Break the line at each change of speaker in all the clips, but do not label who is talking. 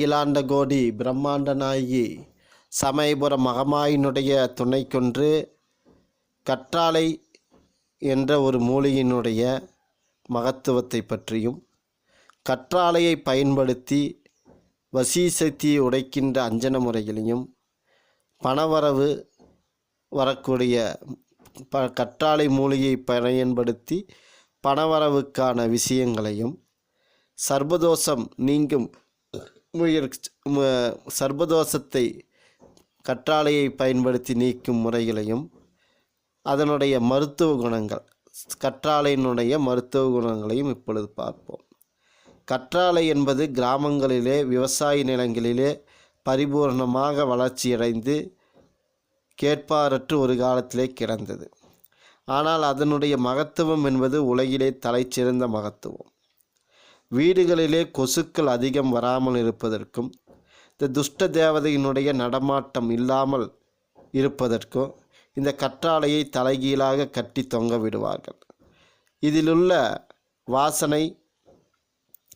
அகிலாண்ட கோடி பிரம்மாண்ட நாயகி சமயபுர மகமாயினுடைய துணை கொன்று கற்றாழை என்ற ஒரு மூலிகையினுடைய மகத்துவத்தை பற்றியும் கற்றாழையை பயன்படுத்தி வசீசக்தியை உடைக்கின்ற அஞ்சன முறைகளையும் பணவரவு வரக்கூடிய ப கற்றாழை மூலிகையை பயன்படுத்தி பணவரவுக்கான விஷயங்களையும் சர்வதோஷம் நீங்கும் சர்பதோஷத்தை சர்வதோஷத்தை கற்றாழையை பயன்படுத்தி நீக்கும் முறைகளையும் அதனுடைய மருத்துவ குணங்கள் கற்றாழையினுடைய மருத்துவ குணங்களையும் இப்பொழுது பார்ப்போம். கற்றாழை என்பது கிராமங்களிலே விவசாய நிலங்களிலே பரிபூர்ணமாக வளர்ச்சியடைந்து கேட்பாரற்று ஒரு காலத்திலே கிடந்தது. ஆனால் அதனுடைய மகத்துவம் என்பது உலகிலே தலைச்சிறந்த மகத்துவம். வீடுகளிலே கொசுக்கள் அதிகம் வராமல் இருப்பதற்கும் இந்த துஷ்ட தேவதையினுடைய நடமாட்டம் இல்லாமல் இருப்பதற்கும் இந்த கற்றாழையை தலைகீழாக கட்டி தொங்க விடுவார்கள். இதிலுள்ள வாசனை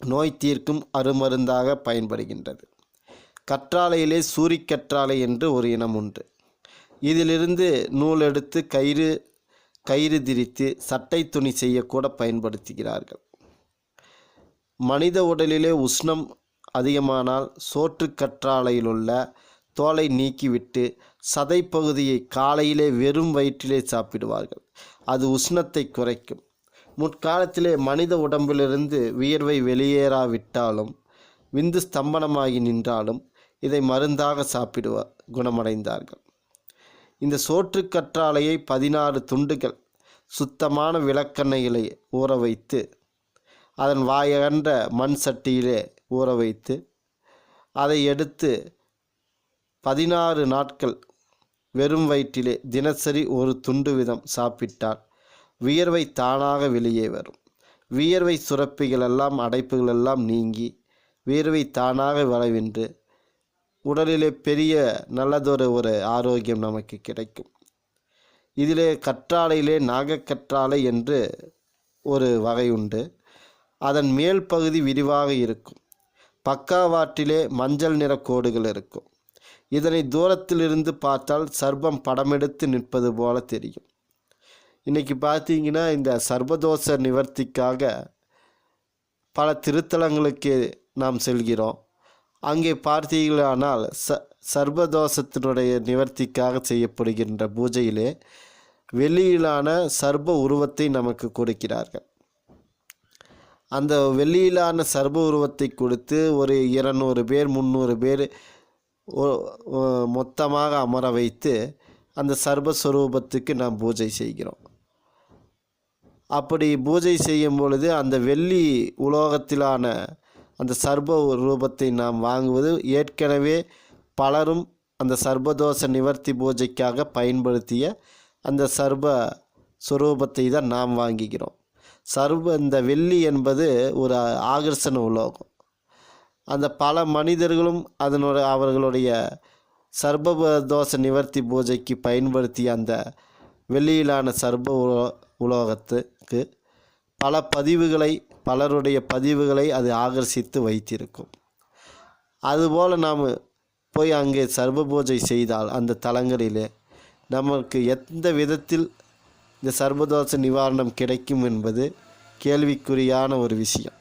நோய் தீர்க்கும் அருமருந்தாக பயன்படுகின்றது. கற்றாழையிலே சூரிக்கற்றாழை என்று ஒரு இனம் உண்டு. இதிலிருந்து நூல் எடுத்து கயிறு கயிறு திரித்து சட்டை துணி செய்யக்கூட பயன்படுத்துகிறார்கள். மனித உடலிலே உஷ்ணம் அதிகமானால் சோற்றுக்கற்றாழையிலுள்ள தோலை நீக்கிவிட்டு சதை பகுதியை காலையிலே வெறும் வயிற்றிலே சாப்பிடுவார்கள். அது உஷ்ணத்தை குறைக்கும். முற்காலத்திலே மனித உடம்பிலிருந்து வியர்வை வெளியேறாவிட்டாலும் விந்து ஸ்தம்பனமாகி நின்றாலும் இதை மருந்தாக சாப்பிடுவ குணமடைந்தார்கள். இந்த சோற்றுக்கற்றாழையை பதினாறு துண்டுகள் சுத்தமான விளக்கெண்ணெயிலே ஊற வைத்து அதன் வாயகன்ற மண் சட்டியிலே ஊற வைத்து அதை எடுத்து பதினாறு நாட்கள் வெறும் வயிற்றிலே தினசரி ஒரு துண்டு விதம் சாப்பிட்டால் வியர்வை தானாக வெளியே வரும். வியர்வை சுரப்பிகள் எல்லாம் அடைப்புகள் எல்லாம் நீங்கி வியர்வை தானாக வரவென்று உடலிலே பெரிய நல்லதொரு ஒரு ஆரோக்கியம் நமக்கு கிடைக்கும். இதிலே கற்றாழையிலே நாகக்கற்றாழை என்று ஒரு வகை உண்டு. அதன் மேல் பகுதி விரிவாக இருக்கும். பக்காவாற்றிலே மஞ்சள் நிற கோடுகள் இருக்கும். இதனை தூரத்திலிருந்து பார்த்தால் சர்பம் படமெடுத்து நிற்பது போல தெரியும். இன்றைக்கி பார்த்தீங்கன்னா இந்த சர்வதோஷ நிவர்த்திக்காக பல திருத்தலங்களுக்கு நாம் செல்கிறோம். அங்கே பார்த்தீர்களானால் ச சர்வதோஷத்தினுடைய நிவர்த்திக்காக செய்யப்படுகின்ற பூஜையிலே வெளியிலான சர்ப உருவத்தை நமக்கு கொடுக்கிறார்கள். அந்த வெள்ளியிலான சர்ப உருவத்தை கொடுத்து ஒரு இருநூறு பேர் முந்நூறு பேர் மொத்தமாக அமர வைத்து அந்த சர்பஸ்வரூபத்துக்கு நாம் பூஜை செய்கிறோம். அப்படி பூஜை செய்யும் பொழுது அந்த வெள்ளி உலோகத்திலான அந்த சர்ப ரூபத்தை நாம் வாங்குவது ஏற்கனவே பலரும் அந்த சர்பதோஷ நிவர்த்தி பூஜைக்காக பயன்படுத்திய அந்த சர்ப சுரூபத்தை தான் நாம் வாங்குகிறோம். சர்வ இந்த வெள்ளி என்பது ஒரு ஆகர்ஷண உலோகம். அந்த பல மனிதர்களும் அதனோட அவர்களுடைய சர்ப தோஷ நிவர்த்தி பூஜைக்கு பயன்படுத்திய அந்த வெள்ளியிலான சர்ப உலோ உலோகத்துக்கு பல பதிவுகளை பலருடைய பதிவுகளை அது ஆகர்ஷித்து வைத்திருக்கும். அதுபோல் நாம் போய் அங்கே சர்வ பூஜை செய்தால் அந்த தலங்களிலே நமக்கு எந்த விதத்தில் இந்த சர்வதோஷ நிவாரணம் கிடைக்கும் என்பது கேள்விக்குறியான ஒரு விஷயம்.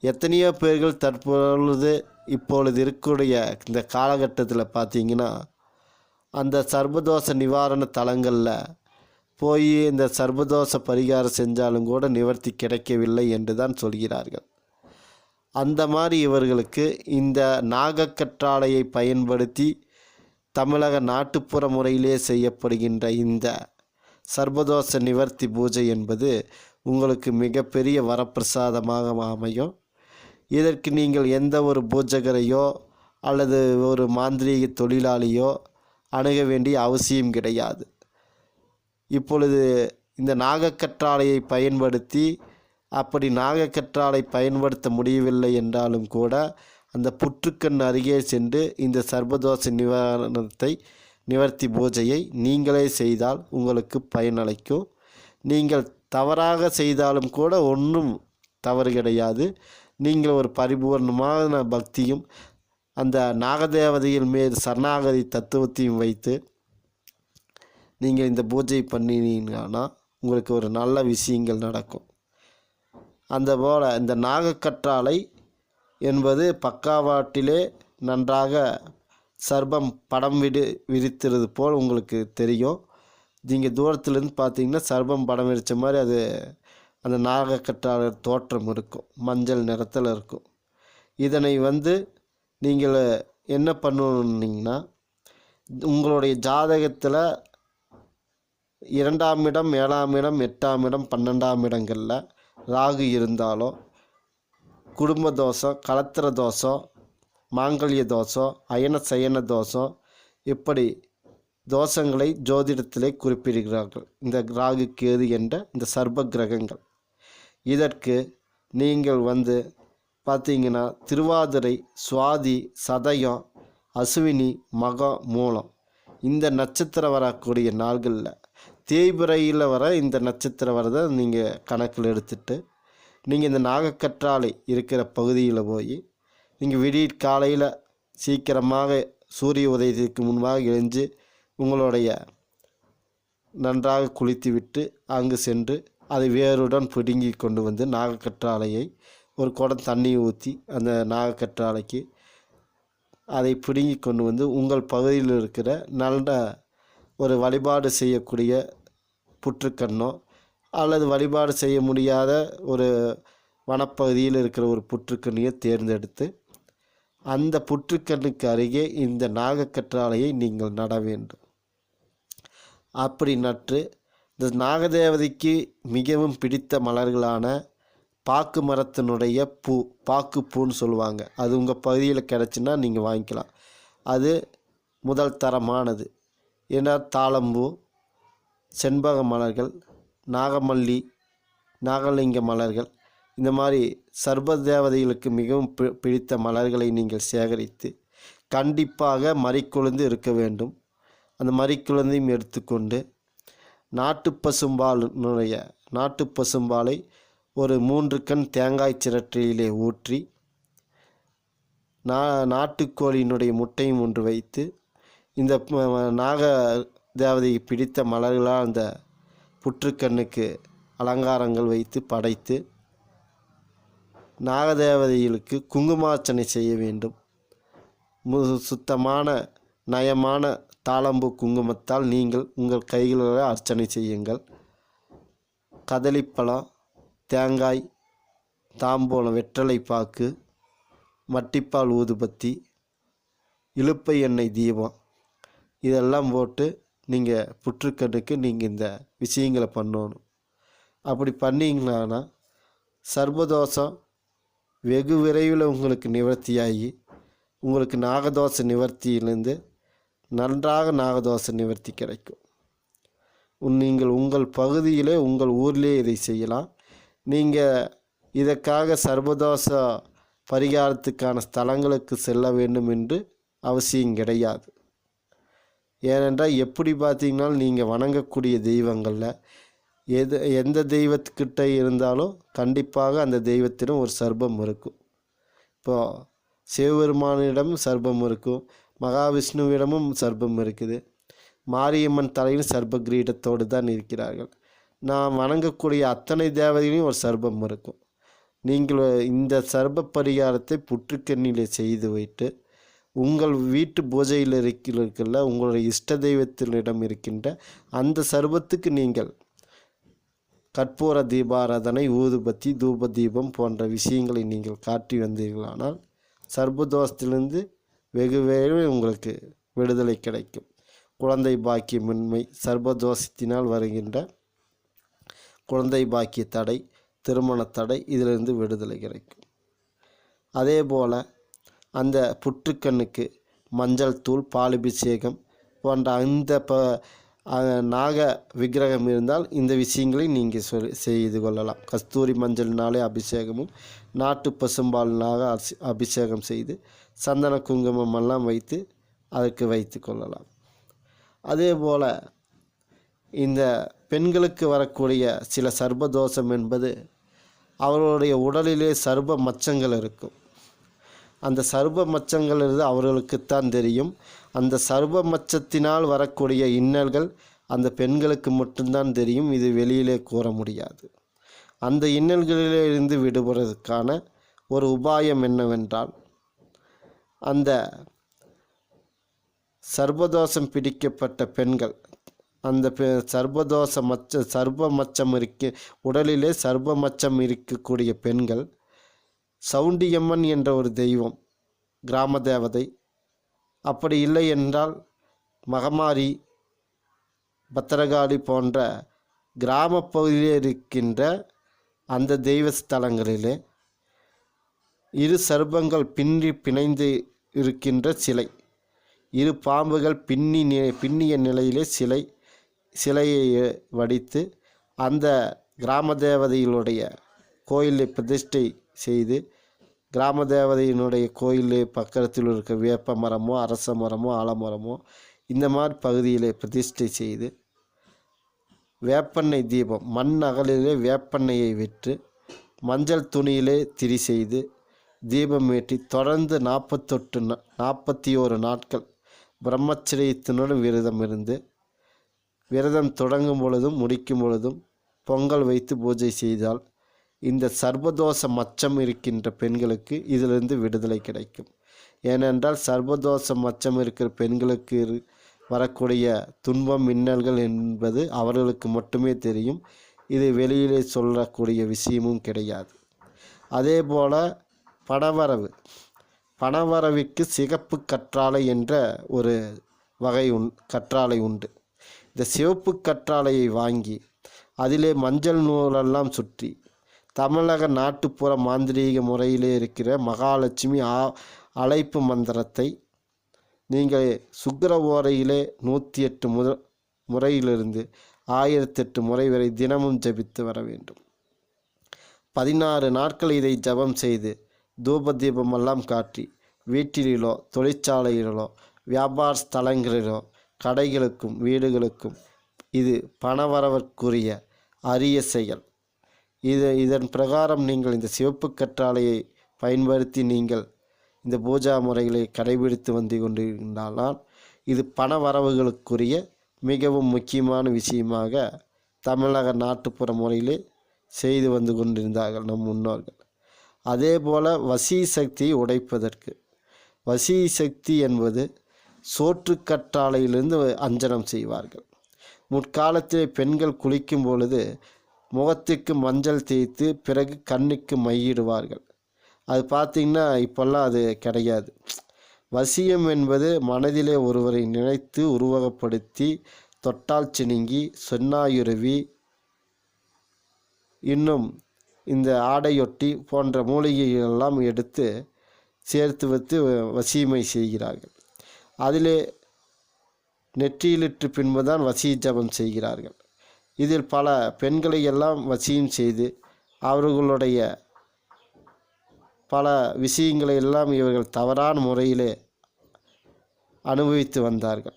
எத்தனையோ பேர்கள் தற்பொழுது இப்பொழுது இருக்கக்கூடிய இந்த காலகட்டத்தில் பார்த்தீங்கன்னா அந்த சர்வதோஷ நிவாரண தலங்களில் போய் இந்த சர்வதோஷ பரிகாரம் செஞ்சாலும் கூட நிவர்த்தி கிடைக்கவில்லை என்று தான் சொல்கிறார்கள். அந்த மாதிரி இவர்களுக்கு இந்த நாகக்கற்றாழையை பயன்படுத்தி தமிழக நாட்டுப்புற முறையிலே செய்யப்படுகின்ற இந்த சர்வதோஷ நிவர்த்தி பூஜை என்பது உங்களுக்கு மிகப்பெரிய வரப்பிரசாதமாக அமையும். இதற்கு நீங்கள் எந்த ஒரு பூஜகரையோ அல்லது ஒரு மாந்திரீக தொழிலாளியோ அணுக வேண்டிய அவசியம் கிடையாது. இப்பொழுது இந்த நாகக்கற்றாழையை பயன்படுத்தி அப்படி நாகக்கற்றாழை பயன்படுத்த முடியவில்லை என்றாலும் கூட அந்த புற்றுக்கண் அருகே சென்று இந்த சர்வதோஷ நிவாரணத்தை நிவர்த்தி பூஜையை நீங்களே செய்தால் உங்களுக்கு பயனளிக்கும் நீங்கள் தவறாக செய்தாலும் கூட ஒன்றும் தவறு கிடையாது. நீங்கள் ஒரு பரிபூர்ணமான பக்தியும் அந்த நாகதேவதையின் மீது சரணாகதி தத்துவத்தையும் வைத்து நீங்கள் இந்த பூஜை பண்ணினீங்கன்னா உங்களுக்கு ஒரு நல்ல விஷயங்கள் நடக்கும். அந்த போல் இந்த நாகக்கற்றாழை என்பது பக்காவாட்டிலே நன்றாக சர்பம் படம் விடு விரித்துறது போல் உங்களுக்கு தெரியும். நீங்கள் தூரத்துலேருந்து பார்த்தீங்கன்னா சர்பம் படம் விரித்த மாதிரி அது அந்த நாகக்கற்றாளர் தோற்றம் இருக்கும் மஞ்சள் நிறத்தில் இருக்கும். இதனை வந்து நீங்கள் என்ன பண்ணணுன்னீங்கன்னா உங்களுடைய ஜாதகத்தில் இரண்டாம் இடம் ஏழாம் இடம் எட்டாம் இடம் பன்னெண்டாம் இடங்களில் ராகு இருந்தாலோ குடும்ப தோஷம் கலத்திர தோஷம் மாங்கல்ய தோஷம் அயன சயன தோஷம் இப்படி தோஷங்களை ஜோதிடத்திலே குறிப்பிடுகிறார்கள். இந்த ராகு கேது என்ற இந்த சர்ப கிரகங்கள். இதற்கு நீங்கள் வந்து பார்த்தீங்கன்னா திருவாதிரை சுவாதி சதயம் அசுவினி மகம் மூலம் இந்த நட்சத்திரம் வரக்கூடிய நாள்களில் தேய்பிரையில் வர இந்த நட்சத்திரம் வரதை நீங்கள் கணக்கில் எடுத்துட்டு நீங்கள் இந்த நாகக்கற்றாழை இருக்கிற பகுதியில் போய் நீங்கள் விடிய காலையில் சீக்கிரமாக சூரிய உதயத்திற்கு முன்பாக எழுந்து உங்களுடைய நன்றாக குளித்துவிட்டு அங்கு சென்று அதை வேருடன் பிடுங்கி கொண்டு வந்து நாகக்கற்றாழையை ஒரு குடம் தண்ணி ஊற்றி அந்த நாகக்கற்றாழைக்கு அதை பிடுங்கி கொண்டு வந்து உங்கள் பகுதியில் இருக்கிற நல்ல ஒரு வழிபாடு செய்யக்கூடிய புற்றுக்கண்ணோ அல்லது வழிபாடு செய்ய முடியாத ஒரு வனப்பகுதியில் இருக்கிற ஒரு புற்றுக்கண்ணியை தேர்ந்தெடுத்து அந்த புற்றுக்கண்ணுக்கு அருகே இந்த நாகக்கற்றாழையை நீங்கள் நட வேண்டும். அப்படி நட்டு இந்த நாகதேவதைக்கு மிகவும் பிடித்த மலர்களான பாக்கு மரத்தினுடைய பூ பாக்கு பூன்னு சொல்லுவாங்க. அது உங்கள் பகுதியில் கிடச்சுன்னா நீங்கள் வாங்கிக்கலாம். அது முதல் தரமானது. ஏன்னா தாளம்பூ செண்பக மலர்கள் நாகமல்லி நாகலிங்க மலர்கள். இந்த மாதிரி சர்வ தேவதைகளுக்கு மிகவும் பி பிடித்த மலர்களை நீங்கள் சேகரித்து கண்டிப்பாக மறிக்குழுந்து இருக்க வேண்டும். அந்த மறிக்குழந்தையும் எடுத்துக்கொண்டு நாட்டு பசும்பாலினுடைய நாட்டு பசும்பாலை ஒரு மூன்று கண் தேங்காய் சிரட்டையிலே ஊற்றி நா நாட்டுக்கோழியினுடைய முட்டையும் ஒன்று வைத்து இந்த நாக தேவதைக்கு பிடித்த மலர்களால் அந்த புற்றுக்கண்ணுக்கு அலங்காரங்கள் வைத்து படைத்து நாகதேவதைகளுக்கு குங்குமார்ச்சனை செய்ய வேண்டும். மு சுத்தமான நயமான தாளம்பு குங்குமத்தால் நீங்கள் உங்கள் கைகளில் அர்ச்சனை செய்யுங்கள். கதளிப்பழம் தேங்காய் தாம்பூலம் வெற்றலை பாக்கு மட்டிப்பால் ஊதுபத்தி இலுப்பை எண்ணெய் தீபம் இதெல்லாம் போட்டு நீங்கள் புற்றுக்கண்ணுக்கு நீங்கள் இந்த விஷயங்களை பண்ணணும். அப்படி பண்ணிங்கன்னா சர்வதோஷம் வெகு விரைவில் உங்களுக்கு நிவர்த்தியாகி உங்களுக்கு நாகதோஷ நிவர்த்தியிலேருந்து நன்றாக நாகதோஷ நிவர்த்தி கிடைக்கும். நீங்கள் உங்கள் பகுதியிலே உங்கள் ஊர்லேயே இதை செய்யலாம். நீங்கள் இதற்காக சர்வதோஷ பரிகாரத்துக்கான ஸ்தலங்களுக்கு செல்ல வேண்டும் என்று அவசியம் கிடையாது. ஏனென்றால் எப்படி பார்த்தீங்கன்னாலும் நீங்கள் வணங்கக்கூடிய தெய்வங்களில் எது எந்த தெய்வத்துக்கிட்ட இருந்தாலும் கண்டிப்பாக அந்த தெய்வத்திடம் ஒரு சர்பம் இருக்கும். இப்போது சிவபெருமானிடம் சர்பம் இருக்கும் மகாவிஷ்ணுவிடமும் சர்பம் இருக்குது. மாரியம்மன் தலையில் சர்ப கிரீடத்தோடு தான் இருக்கிறார்கள். நாம் வணங்கக்கூடிய அத்தனை தேவதைகளையும் ஒரு சர்பம் இருக்கும். நீங்கள் இந்த சர்ப பரிகாரத்தை புற்றுக்கண்ணிலே செய்து வைத்து உங்கள் வீட்டு பூஜையில் இருக்கிற உங்களுடைய இஷ்ட தெய்வத்தினிடம் இருக்கின்ற அந்த சர்வத்துக்கு நீங்கள் கற்பூர தீபாராதனை ஊதுபத்தி தூப தீபம் போன்ற விஷயங்களை நீங்கள் காட்டி வந்தீர்களானால் சர்பதோஷத்திலிருந்து வெகு விரைவில் உங்களுக்கு விடுதலை கிடைக்கும். குழந்தை பாக்கியமின்மை சர்பதோஷத்தினால் வருகின்ற குழந்தை பாக்கிய தடை திருமண தடை இதிலிருந்து விடுதலை கிடைக்கும். அதே போல் அந்த புற்றுக்கண்ணுக்கு மஞ்சள் தூள் பாலபிஷேகம் போன்ற அந்த ப நாக விக்கிரகம் இருந்தால் இந்த விஷயங்களை நீங்கள் சொல் செய்து கொள்ளலாம். கஸ்தூரி மஞ்சள்னாலே அபிஷேகமும் நாட்டு பசும்பால்னாக அபிஷேகம் செய்து சந்தன குங்குமம் எல்லாம் வைத்து அதற்கு வைத்து கொள்ளலாம். அதே போல் இந்த பெண்களுக்கு வரக்கூடிய சில சர்பதோஷம் என்பது அவர்களுடைய உடலிலே சர்ப மச்சங்கள் இருக்கும். அந்த சர்ப மச்சங்கள் இருந்து அவர்களுக்குத்தான் தெரியும். அந்த சர்ப மச்சத்தினால் வரக்கூடிய இன்னல்கள் அந்த பெண்களுக்கு மட்டும்தான் தெரியும். இது வெளியிலே கூற முடியாது. அந்த இன்னல்களிலிருந்து இருந்து ஒரு உபாயம் என்னவென்றால் அந்த சர்வதோஷம் பிடிக்கப்பட்ட பெண்கள் அந்த பெ சர்பதோஷ மச்ச சர்வ மச்சம் இருக்க உடலிலே சர்வ மச்சம் இருக்கக்கூடிய பெண்கள் சவுண்டியம்மன் என்ற ஒரு தெய்வம் கிராம தேவதை அப்படி இல்லை என்றால் மகமாரி பத்திரகாளி போன்ற கிராம பகுதியில் இருக்கின்ற அந்த தெய்வ ஸ்தலங்களிலே இரு சர்பங்கள் பின்னி பிணைந்து இருக்கின்ற சிலை இரு பாம்புகள் பின்னி நி- பின்னிய நிலையிலே சிலை சிலையை வடித்து அந்த கிராம தேவதைகளுடைய கோயிலை பிரதிஷ்டை செய்து கிராம தேவதையினுடைய கோயில் பக்கத்தில் இருக்க வேப்ப மரமோ அரச மரமோ ஆலமரமோ இந்த மாதிரி பகுதியிலே பிரதிஷ்டை செய்து வேப்பெண்ணெய் தீபம் மண் அகலிலே வேப்பெண்ணெயை விற்று மஞ்சள் துணியிலே திரி செய்து தீபம் ஏற்றி தொடர்ந்து நாற்பத்தொட்டு நாற்பத்தி ஓரு நாட்கள் பிரம்மச்சரியத்தினுடன் விரதம் இருந்து விரதம் தொடங்கும் பொழுதும் முடிக்கும் பொழுதும் பொங்கல் வைத்து பூஜை செய்தால் இந்த சர்வதோஷ மச்சம் இருக்கின்ற பெண்களுக்கு இதிலிருந்து விடுதலை கிடைக்கும். ஏனென்றால் சர்வதோஷ மச்சம் இருக்கிற பெண்களுக்கு இரு- வரக்கூடிய துன்பம் மின்னல்கள் என்பது அவர்களுக்கு மட்டுமே தெரியும். இது வெளியிலே சொல்லக்கூடிய விஷயமும் கிடையாது. அதே போல் பணவரவு. பணவரவிற்கு சிகப்பு கற்றாழை என்ற ஒரு வகை உண் கற்றாழை உண்டு. இந்த சிவப்பு கற்றாழையை வாங்கி அதிலே மஞ்சள் நூலெல்லாம் சுற்றி தமிழக நாட்டுப்புற மாந்திரீக முறையிலே இருக்கிற மகாலட்சுமி ஆ அழைப்பு மந்திரத்தை நீங்கள் சுக்கர ஓரையிலே நூற்றி எட்டு முத முறையிலிருந்து ஆயிரத்தெட்டு முறை வரை தினமும் ஜெபித்து வர வேண்டும். பதினாறு நாட்கள் இதை ஜெபம் செய்து தூப தீபமெல்லாம் காட்டி வீட்டிலோ தொழிற்சாலையிலோ வியாபார ஸ்தலங்களிலோ கடைகளுக்கும் வீடுகளுக்கும் இது பணவரவற்குரிய அரிய செயல். இது இதன் பிரகாரம் நீங்கள் இந்த சிவப்பு கற்றாழையை பயன்படுத்தி நீங்கள் இந்த பூஜா முறைகளை கடைபிடித்து வந்து கொண்டிருந்தால் இது பண வரவுகளுக்குரிய மிகவும் முக்கியமான விஷயமாக தமிழக நாட்டுப்புற முறையிலே செய்து வந்து கொண்டிருந்தார்கள் நம் முன்னோர்கள். அதே போல் வசீ சக்தியை உடைப்பதற்கு. வசீ சக்தி என்பது சோற்றுக்கற்றாலையிலிருந்து அஞ்சனம் செய்வார்கள். முற்காலத்திலே பெண்கள் குளிக்கும் பொழுது முகத்துக்கு மஞ்சள் தேய்த்து பிறகு கண்ணுக்கு மையிடுவார்கள். அது பார்த்திங்கன்னா இப்போல்லாம் அது கிடையாது. வசியம் என்பது மனதிலே ஒருவரை நினைத்து உருவகப்படுத்தி தொட்டால் சினுங்கி சொன்னாயுருவி இன்னும் இந்த ஆடையொட்டி போன்ற மூலிகைகளெல்லாம் எடுத்து சேர்த்து வைத்து வசியமை செய்கிறார்கள். அதிலே நெற்றியிலிட்டு பின்புதான் வசி ஜபம் செய்கிறார்கள். இதில் பல பெண்களை எல்லாம் வசியம் செய்து அவர்களுடைய பல விஷயங்களை எல்லாம் இவர்கள் தவறான முறையிலே அனுபவித்து வந்தார்கள்.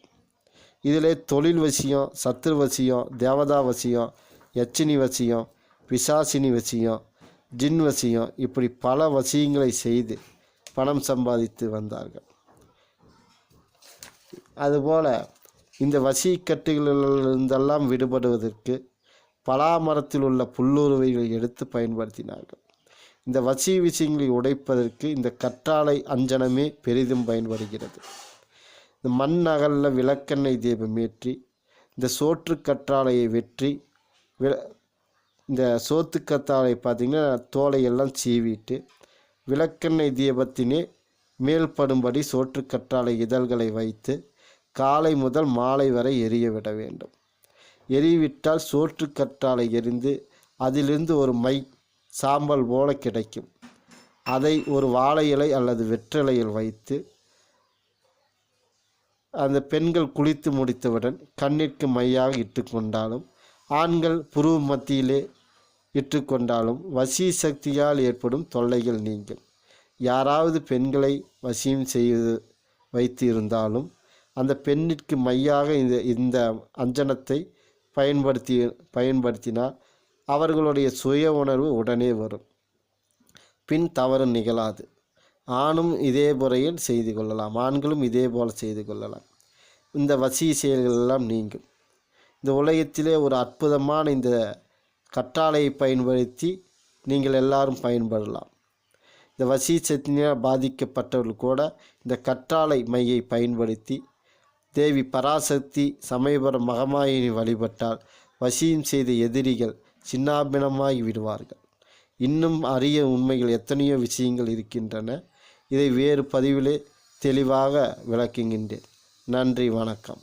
இதிலே தொழில் வசியம் சத்துரு வசியம் தேவதா வசியம் யச்சினி வசியம் பிசாசினி வசியம் ஜின் வசியம் இப்படி பல வசியங்களை செய்து பணம் சம்பாதித்து வந்தார்கள். அதுபோல் இந்த வசிக்கட்டுகளிலிருந்தெல்லாம் விடுபடுவதற்கு பலாமரத்தில் உள்ள புல்லுருவைகளை எடுத்து பயன்படுத்தினார்கள். இந்த வசி விஷயங்களை உடைப்பதற்கு இந்த கற்றாழை அஞ்சனமே பெரிதும் பயன்படுகிறது. இந்த மண் அகலில் விளக்கெண்ணெய் தீபம் ஏற்றி இந்த சோற்று கற்றாழையை வெற்றி வி- இந்த சோத்து கற்றாழை பார்த்திங்கன்னா தோலையெல்லாம் சீவிட்டு விளக்கெண்ணெய் தீபத்தினே மேல்படும்படி சோற்று கற்றாழை இதழ்களை வைத்து காலை முதல் மாலை வரை எரிய விட வேண்டும். எரிவிட்டால் சோற்று எரிந்து அதிலிருந்து ஒரு மை சாம்பல் போல கிடைக்கும். அதை ஒரு வாழை இலை அல்லது வெற்றிலையில் வைத்து அந்த பெண்கள் குளித்து முடித்தவுடன் கண்ணிற்கு மையாக இட்டுக்கொண்டாலும் ஆண்கள் புருவ மத்தியிலே இட்டுக்கொண்டாலும் வசி சக்தியால் ஏற்படும் தொல்லைகள் நீங்கும். யாராவது பெண்களை வசியம் செய்து வைத்து இருந்தாலும் அந்த பெண்ணிற்கு மையாக இந்த இந்த அஞ்சனத்தை பயன்படுத்தி பயன்படுத்தினால் அவர்களுடைய சுய உணர்வு உடனே வரும். பின் தவறு நிகழாது. ஆணும் இதே முறையில் செய்து கொள்ளலாம். ஆண்களும் இதே போல் செய்து கொள்ளலாம். இந்த வசி செயல்கள் எல்லாம் நீங்கும். இந்த உலகத்திலே ஒரு அற்புதமான இந்த கற்றாழையை பயன்படுத்தி நீங்கள் எல்லாரும் பயன்படலாம். இந்த வசி சத்தினால் பாதிக்கப்பட்டவர்கள் கூட இந்த கற்றாழை மையை பயன்படுத்தி தேவி பராசக்தி சமயபுரம் மகமாயினி வழிபட்டால் வசியம் செய்த எதிரிகள் சின்னாபினமாகி விடுவார்கள். இன்னும் அரிய உண்மைகள் எத்தனையோ விஷயங்கள் இருக்கின்றன. இதை வேறு பதிவிலே தெளிவாக விளக்குகின்றேன். நன்றி வணக்கம்.